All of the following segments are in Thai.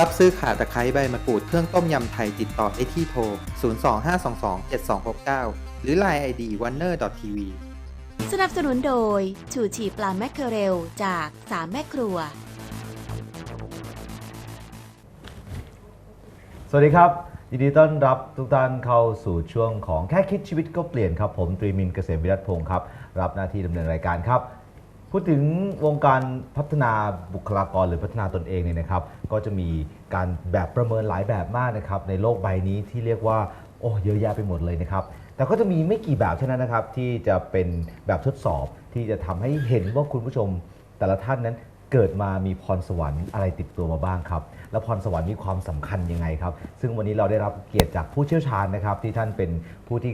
รับซื้อข่าตะไคร้ใบมะกรูดเครื่องต้มยำไทยติดต่อได้ที่โทร 025227269 หรือ Line ID w a n n e r t v สนับสนุนโดย ชูชีปลาแมคเคอเรลจากสามแม่ครัว สวัสดีครับ ยินดีต้อนรับทุกท่านเข้าสู่ช่วงของแค่คิดชีวิตก็เปลี่ยนครับ ผมตรีมินเกษมวิรัตพงศ์ครับ รับหน้าที่ดำเนินรายการครับ พูดถึงวงการพัฒนาบุคลากรหรือพัฒนาตนเองเนี่ยนะครับ ก็จะมีการแบบประเมินหลายแบบมากนะครับในโลกใบนี้ที่เรียกว่าโอ้เยอะแยะไปหมดเลยนะครับ แต่ก็จะมีไม่กี่แบบเท่านั้นนะครับ ที่จะเป็นแบบทดสอบที่จะทำให้เห็นว่าคุณผู้ชมแต่ละท่านนั้นเกิดมามีพรสวรรค์อะไรติดตัวมาบ้างครับ และพรสวรรค์มีความสำคัญยังไงครับ ซึ่งวันนี้เราได้รับเกียรติจากผู้เชี่ยวชาญนะครับ ที่ท่านเป็นผู้ที่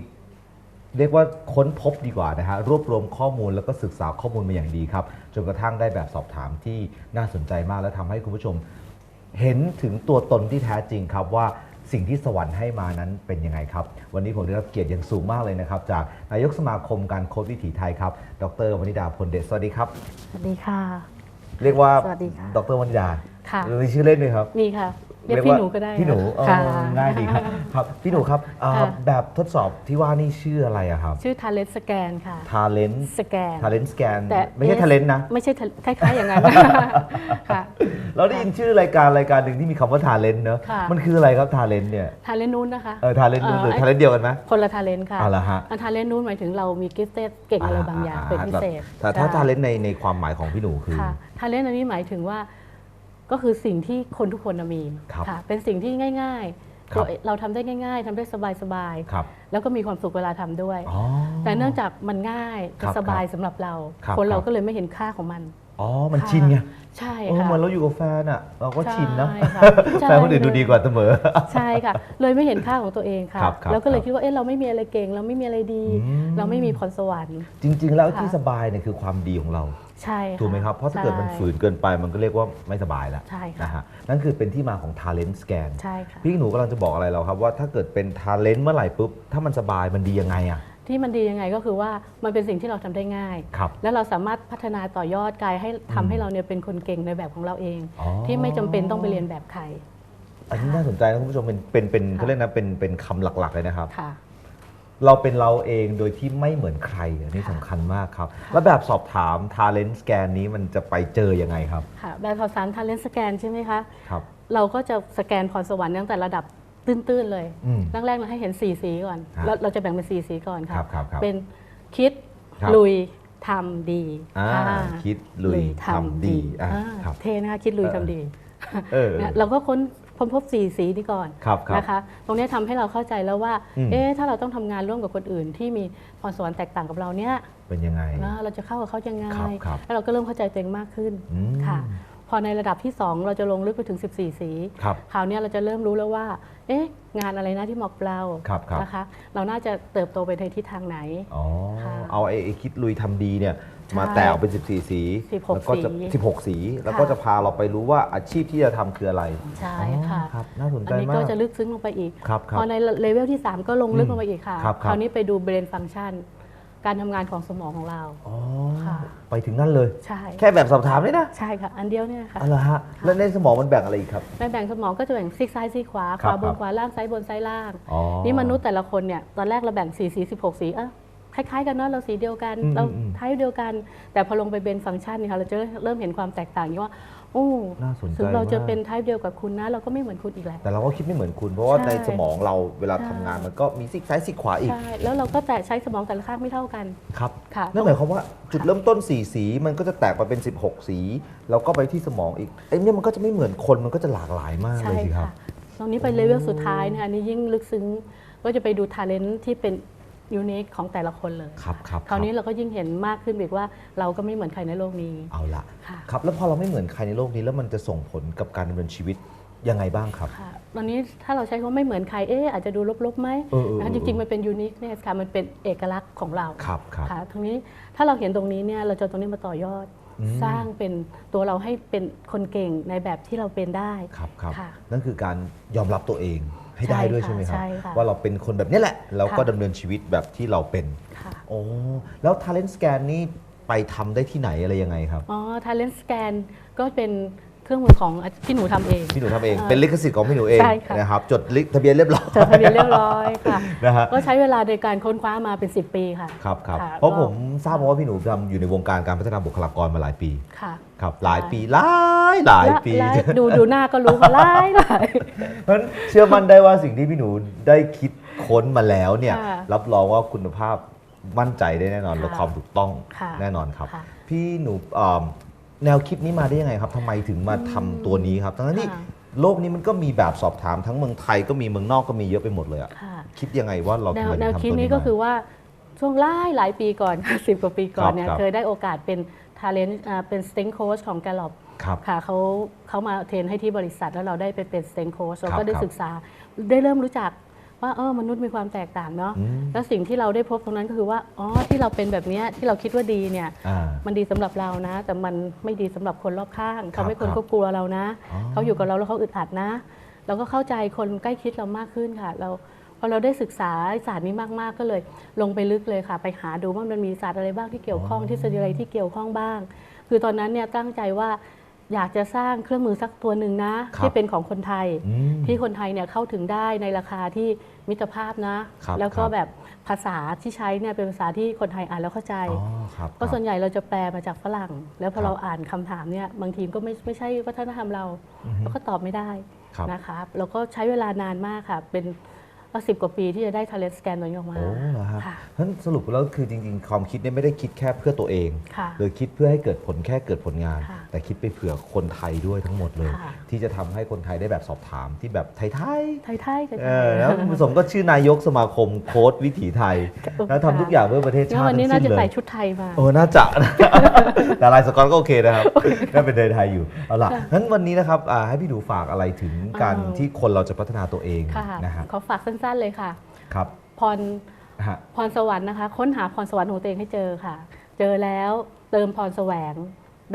เรียกว่าค้นพบดีกว่านะฮะรวบรวมข้อมูลแล้วก็ศึกษาข้อมูลมาอย่างดีครับ จนกระทั่งได้แบบสอบถามที่น่าสนใจมากและทำให้คุณผู้ชม เห็นถึงตัวตนที่แท้จริงครับว่าสิ่งที่สวรรค์ให้มานั้นเป็นยังไงครับ วันนี้ผมได้รับเกียรติอย่างสูงมากเลยนะครับ จากนายกสมาคมการโค้ชวิถีไทยครับ ดรวนิดาพลเดชสวัสดีครับ สวัสดีค่ะ เรียกว่าสวัสดีค่ะ ดรวนิดาค่ะมีชื่อเล่นไหมครับ มีค่ะ เรียกว่าพี่หนูก็ได้พี่หนูเออค่ะง่ายดีครับครับพี่หนูครับเอ่อค่ะ แบบทดสอบที่ว่านี่ชื่ออะไรอะครับ ชื่อ Talent Scan ค่ะ Talent สแกน Talent Scan แต่ไม่ใช่ S Talent นะ ไม่ใช่ Tal- คล้ายๆอย่างนั้น ค่ะ เราได้ยินชื่อรายการรายการหนึ่งที่มีคำว่า Talent เนอะค่ะ มันคืออะไรครับ Talent เนี่ย Talent นู้นนะคะ เออ Talent นู้นหรือไ Talent เดียวกันไหม คนละ Talent ค่ะเอาละฮะ อัน Talent นู้นหมายถึงเรามีกิฟเต็เก่งอะไรบางอย่างเป็นพิเศษแต่ถ้า ใช่ Talent ในในความหมายของพี่หนูคือ ค่ะ Talent อันนี้หมายถึงว่า ก็คือสิ่งที่คนทุกคนน่ะมีครับค่ะเป็นสิ่งที่ง่ายๆ ครับตัวเราทำได้ง่าย ๆทำได้สบายครับๆ แล้วก็มีความสุขเวลาทำด้วย อ๋อ แต่เนื่องจากมันง่ายครับสบายสำหรับเรา ครับคนเราครับ ก็เลยไม่เห็นค่าของมัน อ๋อ มันชินไงใช่เออค่ะ เหมือนเราอยู่กับแฟนอะเราก็ชินนะ ใช่ค่ะใช่ แฟนคนอื่นดูดีกว่าเสมอ ใช่ค่ะ เลยไม่เห็นค่าของตัวเองค่ะ ครับครับแล้วก็เลยครับคิดว่าเอ๊ะเราไม่มีอะไรเก่ง เราไม่มีอะไรดี อืม เราไม่มีพรสวรรค์ จริง ๆ แล้วค่ะที่สบายเนี่ยคือความดีของเรา ใช่ะถูกไหมครับ เพราะถ้าเกิดมันใช่ ฝืนเกินไปมันก็เรียกว่าไม่สบายแล้วใช่ค่ะ นะฮะ นั่นคือเป็นที่มาของ Talent Scan ใช่ค่ะ พี่หนูกำลังจะบอกอะไรเราครับว่าถ้าเกิดเป็น Talent เมื่อไหร่ปุ๊บ ถ้ามันสบายมันดียังไงอะ ที่มันดียังไงก็คือว่ามันเป็นสิ่งที่เราทำได้ง่ายครับแล้วเราสามารถพัฒนาต่อยอดกายให้ทำอืมให้เราเนี่ยเป็นคนเก่งในแบบของเราเองอ๋อที่ไม่จำเป็นต้องไปเรียนแบบใครอันนี้น่าสนใจนะคุณผู้ชมเป็นเป็นเป็นค่ะเขาเรียกนะเป็นเป็นคำหลักๆเลยนะครับค่ะเราเป็นเราเองโดยที่ไม่เหมือนใครอันนี้ค่ะสำคัญมากครับค่ะแล้วแบบสอบถาม Talent Scan นี้มันจะไปเจอยังไงครับค่ะแบบข่าวสารทาเลนสแกนใช่ไหมคะครับเราก็จะสแกนพรสวรรค์ตั้งแต่ระดับ ตื้นๆเลยอืมแรกๆเราให้เห็น4สีก่อนฮะแล้วเราจะแบ่งเป็น4สีก่อนครัค่ะบครับครับ เป็นคิดครับ ลุยทำดีอ่าค่ะคิดลุยทำดีอะอ่าครับ เทนะคะคิดลุยเออ ทำดีเออเนี่ยเราก็ค้นค้นพบ4สีนี้ก่อน ครับครับ นะคะ ตรงนี้ทำให้เราเข้าใจแล้วว่า อืม เอ๊ะ ถ้าเราต้องทำงานร่วมกับคนอื่น ที่มีพรสวรรค์แตกต่างกับเราเนี่ยเป็นยังไง นะเราจะเข้ากับเขายังไง ครับครับแล้วเราก็เริ่มเข้าใจตัวเองมากขึ้นอืม ค่ะ พอในระดับที่ 2 เราจะลงลึกไปถึง 14 สี ครับ คราวเนี้ยเราจะเริ่มรู้แล้วว่า เอ๊ะงานอะไรนะที่เหมาะกับเราครับครับ นะคะ เราน่าจะเติบโตไปในทิศทางไหน อ๋อ ค่ะเอาไอ้ไอ้คิดลุยทำดีเนี่ยใช่มาแตกออกเป็น 14 สี16แล้วก็จะสี16 สี แล้วก็ค่ะ จะพาเราไปรู้ว่าอาชีพที่จะทำคืออะไรใช่ค่ะ อ๋อครับน่าสนใจอันนี้มาก็ก จะลึกซึ้งลงไปอีก ครับครับพอในเลเวลที่ 3 ก็ลงลึกอืมลงไปอีกค่ะ ครับครับ คราวนี้ไปดูเบรนฟัง c t ชัน การทำงานของสมองของเรา อ๋อค่ะ ไปถึงนั่นเลย ใช่ แค่แบบสอบถามเลยนะใช่ค่ะ อันเดียวเนี่ยค่ะ อะไรฮะแล้วในสมองมันแบ่งอะไรอีกครับ ในแบ่งสมองก็จะแบ่งซีกซ้ายซีกขวาคขรับวาบครันบขวาล่างซ้ายบนซ้ายล่าง อ๋อ นี่มนุษย์แต่ละคนเนี่ยตอนแรกเราแบ่งสีสี16สีเอะคล้ายๆกันเนาะเราสีเดียวกัน อืมเราอืมไทป์เดียวกัน แต่พอลงไปเป็นฟังก์ชันเนี่ยค่ะเราจะเริ่มเห็นความแตกต่างที่ว่า โอ้น่าสนใจถึงเราจะมากเป็นไทป์เดียวกับคุณนะ เราก็ไม่เหมือนคุณอีกแล้วแต่เราก็คิดไม่เหมือนคุณ เพราะว่าใช่ในสมองเราเวลาใช่ทำงานมันก็มีซีกซ้ายซีกขวาอีกใช่แล้วเราก็แต่ใช้สมองแต่ละข้างไม่เท่ากันครับค่ะนั่นหมายความว่าจุดเริ่มต้น4สีมันก็จะแตกไปเป็น 16 สีแล้วก็ไปที่สมองอีกไอ้เนี่ยมันก็จะไม่เหมือนคนมันก็จะหลากหลายมากใช่เลยสิครับค่ะตรงนี้ไปเลเวลสุดท้ายเนี่ยอันนี้ยิ่งลึกซึ้งก็จะไปดูท ALENT ที่เป็น ยูนิคของแต่ละคนเลยครับครับคราวนี้บเราก็ยิ่งเห็นมากขึ้นอีกว่าเราก็ไม่เหมือนใครในโลกนี้เอาละค่ะครับแล้วพอเราไม่เหมือนใครในโลกนี้แล้วมันจะส่งผลกับการดำเนินชีวิตยังไงบ้างครับค่ะตอนนี้ถ้าเราใช้คำว่าไม่เหมือนใคร เอ๊ะอาจจะดูลบๆไหมเออเออนะคะเออจริงๆ มันเป็นยูนิคเนี่ยค่ะ มันเป็นเอกลักษณ์ของเราครับครับค่ะตรงนี้ถ้าเราเห็นตรงนี้เนี่ย เราจะเอาตรงนี้มาต่อยอดอืมสร้างเป็นตัวเราให้เป็นคนเก่งในแบบที่เราเป็นได้ ครับครับค่ะนั่นคือการยอมรับตัวเอง ให้ได้ใช่ด้วยค่ะใช่ไหมครับใช่ค่ะว่าเราเป็นคนแบบนี้แหละแล้วก็ค่ะดำเนินชีวิตแบบที่เราเป็นค่ะโอ้แล้ว Talent Scan นี่ไปทำได้ที่ไหนอะไรยังไงครับ อ๋อ Talent Scan ก็เป็น เครื่องมือของพี่หนูทำเอง พี่หนูทำเองเอ่อเป็นลิขสิทธิ์ของพี่หนูเองใช่ค่ะ นะครับ จดลิขทะเบียนเรียบร้อยจดทะเบียนเรียบร้อยค่ะ นะฮะ ก็ใช้เวลาในการค้นคว้ามาเป็น 10 ปีค่ะ ครับครับค่ะเพราะก็ ผมทราบมาว่าพี่หนูทำอยู่ในวงการการพัฒนาบุคลากรมาหลายปี ค่ะครับ หลายปีหลายหลายปี และและดูดูหน้าก็รู้ว่าหลายหลาย เพราะฉะนั้นเชื่อมั่นได้ว่าสิ่งที่พี่หนูได้คิดค้นมาแล้วเนี่ย ค่ะรับรองว่าคุณภาพมั่นใจได้แน่นอนค่ะและความถูกต้องค่ะแน่นอนครับ ค่ะ พี่หนูเอิ่ม แนวคิดนี้มาได้ยังไงครับทำไมถึงมาทำตัวนี้ครับทั้งที่ค่ะ โลกนี้มันก็มีแบบสอบถามทั้งเมืองไทยก็มีเมืองนอกก็มีเยอะไปหมดเลยอะค่ะ คิดยังไงว่าเราแนถึงวมาแนวทำคิดตัวนี้นี้ก็มาคือว่าช่วงหลายหลายปีก่อนสิบกว่าปีก่อนเนี่ยครับ เคยได้โอกาสเป็น talent อ่าเป็น sting coach ของ Gallup ครับ ค่ะเขาเขามาเทรนให้ที่บริษัทแล้วเราได้ไปเป็น sting coach เราครับก็ได้ครับ ศึกษาได้เริ่มรู้จัก ว่าเออมนุษย์มีความแตกต่างเนาะอืมแล้วสิ่งที่เราได้พบตรงนั้นก็คือว่าอ๋อที่เราเป็นแบบเนี้ยที่เราคิดว่าดีเนี่ยอ่ามันดีสำหรับเรานะ แต่มันไม่ดีสำหรับคนรอบข้างครับทำให้คนครับเขากลัวเรานะอ๋อเขาอยู่กับเราแล้วเขาอึดอัดนะ เราก็เข้าใจคนใกล้ชิดเรามากขึ้นค่ะ เราพอเราได้ศึกษาศาสตร์นี้มากๆ ก็เลย ลงไปลึกเลยค่ะ ไปหาดูว่ามันมีศาสตร์อะไรบ้างที่เกี่ยวข้องทฤษฎีอะไรที่เกี่ยวข้องบ้าง คือตอนนั้นเนี่ยตั้งใจว่า อยากจะสร้างเครื่องมือสักตัวหนึ่งนะครับที่เป็นของคนไทยอืมที่คนไทยเนี่ยเข้าถึงได้ในราคาที่มิตรภาพนะครับแล้วก็ครับแบบภาษาที่ใช้เนี่ยเป็นภาษาที่คนไทยอ่านแล้วเข้าใจอ๋อครับก็ส่วนครับใหญ่เราจะแปลมาจากฝรั่ง แล้วพครัอบเราอ่านคำถามเนี่ยบางทีก็ไม่ไม่ใช่วัฒนธรรมเราอือฮึเราก็ตอบไม่ได้ครับนะคะแล้วก็ใช้เวลานานมากค่ะเป็นสิบกว่าปีที่จะได้ talent scan ตัวนี้ออกมาโอ้เหรอฮะค่ะเพราะฉะนั้นสรุปแล้วคือจริงๆ ความคิดเนี่ยไม่ได้คิดแค่เพื่อตัวเองค่ะหรือคิดเพื่อให้เกิดผลแค่เกิดผลงานค่ะ แต่คิดไปเผื่อคนไทยด้วยทั้งหมดเลย ค่ะที่จะทำให้คนไทยได้แบบสอบถามที่แบบไทยไทยไทยไทยๆเออแล้วคุณผสมก็ชื่อนายกสมาคมโค้ดวิถีไทย แล้วทำทุกอย่างเพื่อประเทศงั้ชานติวันนี้ทั้น่างสิ้จะนเลใส่ย ชุดไทยมา โอ้น่าจะ แต่ลายสกอตก็โอเคนะครับน่าเป็นเดินไทยอยู่ เอาล่ะงั้นวันนี้นะครับอ่าให้พี่ดูฝากอะไรถึงการเอาที่คนเราจะพัฒนาตัวเองค่ะนะฮะขอฝากสั้นๆเลยค่ะ ครับพรฮะพรสวรรค์นะคะ ค้นหาพรสวรรค์ของตัวเองให้เจอค่ะ เจอแล้วเติมพรแสวง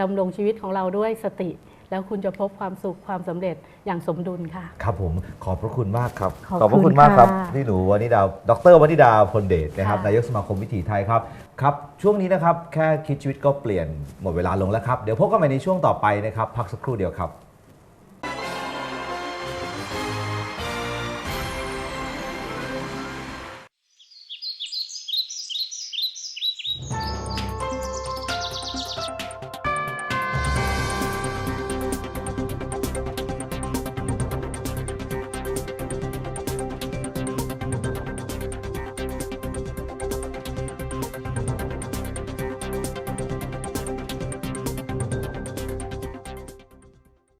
ดำรงชีวิตของเราด้วยสติ แล้วคุณจะพบความสุขความสำเร็จอย่างสมดุลค่ะ ครับผมขอบพระคุณมากครับขอบคุณพระคุณมากครับค่ะพี่หนูวานิดาดรวานิดาพลเดชนะครับค่ะ นายกสมาคมวิถีไทยครับครับ ช่วงนี้นะครับแค่คิดชีวิตก็เปลี่ยนหมดเวลาลงแล้วครับ เดี๋ยวพบกันใหม่ในช่วงต่อไปนะครับ พักสักครู่เดียวครับ